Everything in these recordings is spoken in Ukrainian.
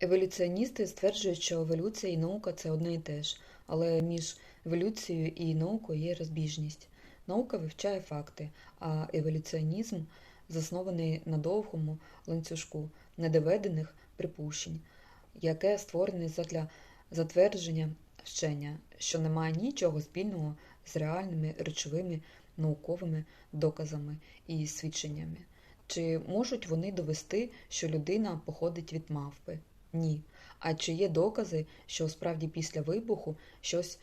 Еволюціоністи стверджують, що еволюція і наука це одне і те ж, але між еволюцією і наукою є розбіжність. Наука вивчає факти, а еволюціонізм заснований на довгому ланцюжку недоведених припущень, яке створене задля затвердження вчення, що не має нічого спільного з реальними речовими науковими доказами і свідченнями. Чи можуть вони довести, що людина походить від мавпи? Ні. А чи є докази, що справді після вибуху щось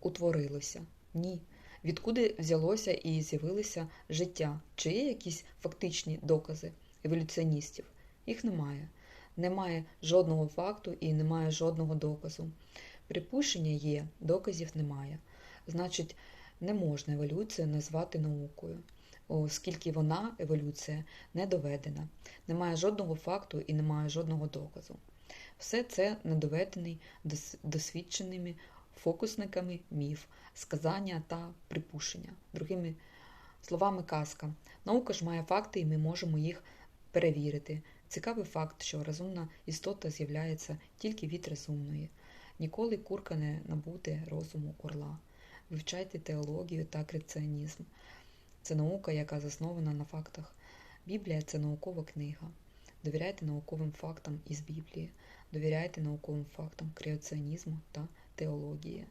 утворилося? Ні. Відкуди взялося і з'явилося життя? Чи є якісь фактичні докази еволюціоністів? Їх немає. Немає жодного факту і немає жодного доказу. Припущення є, доказів немає. Значить, не можна еволюцію назвати наукою, оскільки вона, еволюція, не доведена. Немає жодного факту і немає жодного доказу. Все це недоведений досвідченими фокусниками міф, сказання та припущення. Другими словами, казка. Наука ж має факти, і ми можемо їх перевірити. Цікавий факт, що розумна істота з'являється тільки від розумної. Ніколи курка не набуде розуму орла. Вивчайте теологію та креаціонізм. Це наука, яка заснована на фактах. Біблія це наукова книга. Довіряйте науковим фактам із Біблії, довіряйте науковим фактам креаціонізму та теології.